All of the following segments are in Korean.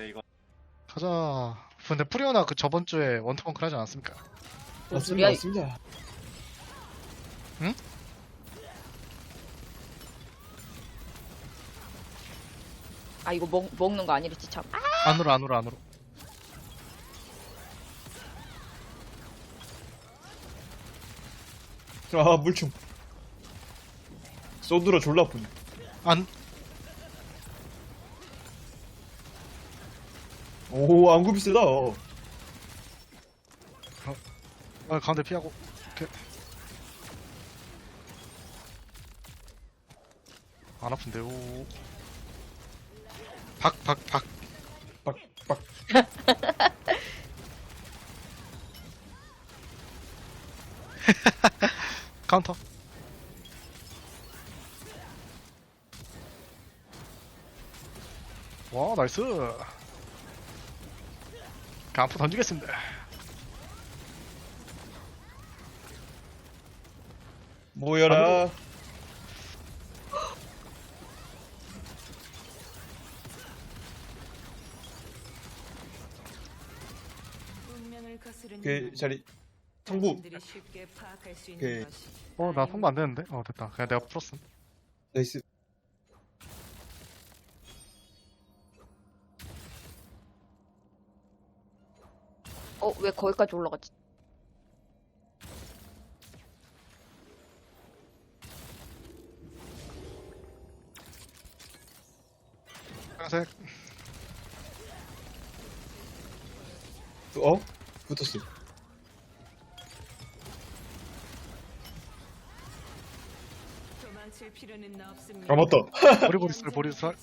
네 이거 가자. 근데 프리오나 그 저번 주에 원투벙클 하지 않았습니까? 맞습니다? 맞습니다. 아 이거 먹, 먹는 거 아니랬지 참. 아, 안으로 안으로 안으로. 아, 물총. 쏘드라 졸라 아프네. 안 오, 안구비 세다. 아, 가운데 피하고. 이렇게. 안 아픈데 오. 박박 박. 빡, 빡. 카운터. 와 나이스. 간프 던지겠습니다. 모여라. 그 자리 성부 그- 어나 성공 안 되는데? 어 됐다. 그냥 내가 풀었음. 나이스. 어 왜 거기까지 올라갔지? 빨간색. 어? 붙었어. 아 맞다. 보리보리살 보리살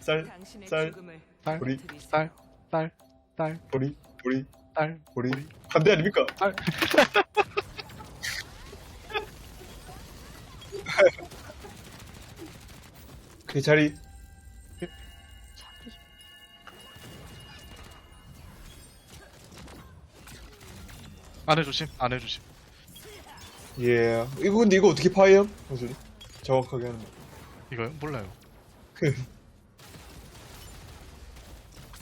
쌀, 쌀, 쌀 우리 쌀 쌀 쌀 보리, 보리, 쌀 보리. 반대 아닙니까? 쌀. 그 자리 자리. 안해 조심 안해 조심. 예. 이거 근데 이거 어떻게 파해요? 형수님? 정확하게 하는 거. 이거요? 몰라요.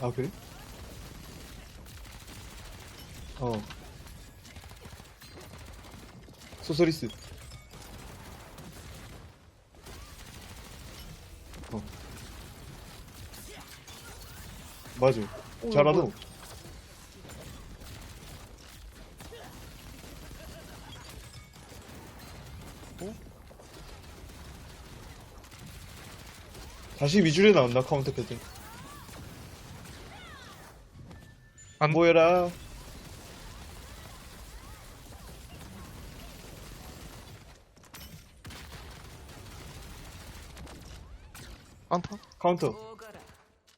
아 그래? 어. 소서리스. 어. 맞아. 오, 잘하도. 이거 다시 미줄에 나온다 카운터 패턴. 안- 모여라. 카운터. 카운터. 오거라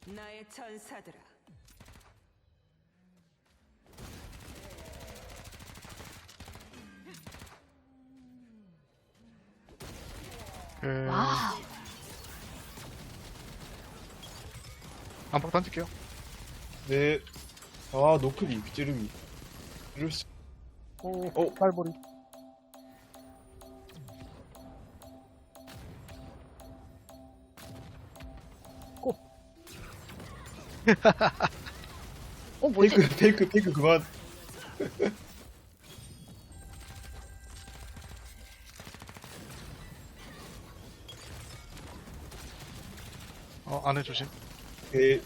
나의 천사들아 그... 와. 안박 던질게요. 네. 아 노크리 찌르기. 이럴 수. 오, 어. 빨보리. 어 뭐지? 페이크 페이크 페이크 그만. 어, 안해 조심. 네.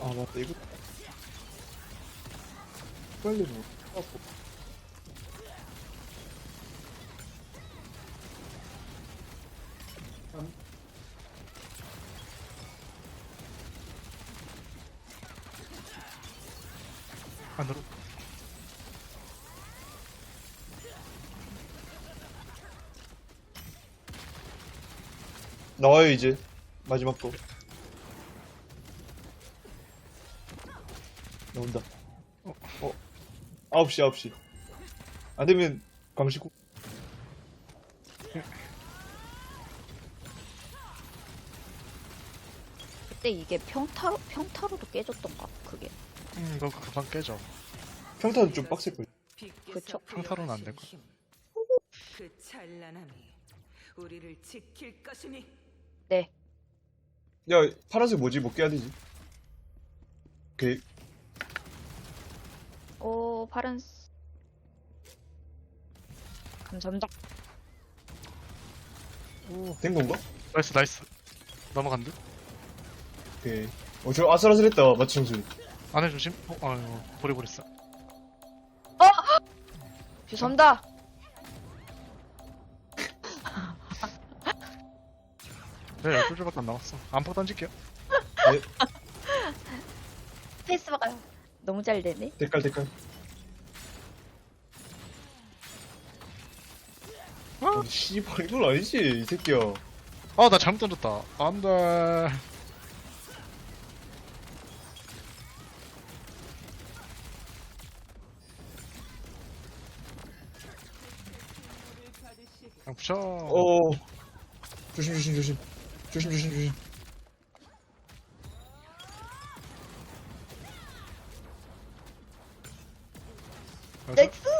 아 맞다 이거 빨리 뭐하 고 안으로. 나와요 이제 마지막 거 나온다 어, 어. 9시 9시 안되면 광시구 그때 이게 평타로 평타로도 깨졌던가 그게. 음, 이거 금방 깨져. 평타는 좀 빡셀걸 빛께서 그쵸? 평타로는 안될 힘. 그 찬란함이 우리를 지킬 것이니 네. 야 파란색 뭐지? 뭐 깨야 되지? 오케이 오, 파란. 스- 감사합니다. 오, 된 건가? 나이스, 나이스. 넘어간 듯? 오케이 어 저 아슬아슬했다 마치 청소리 안에 조심. 어, 아유, 보리보리스. 죄송합니다. 네, 12줄밖에 안 남았어. 안포 던질게요. 페이스바가요. 너무 잘 되네. 대깔 대깔 아니 씨발 이건 아니지 이 새끼야 아, 나 잘못 던졌다. 안 돼. 그냥 붙여. 어 조심 조심 조심 조심 조심 조심. 넥스!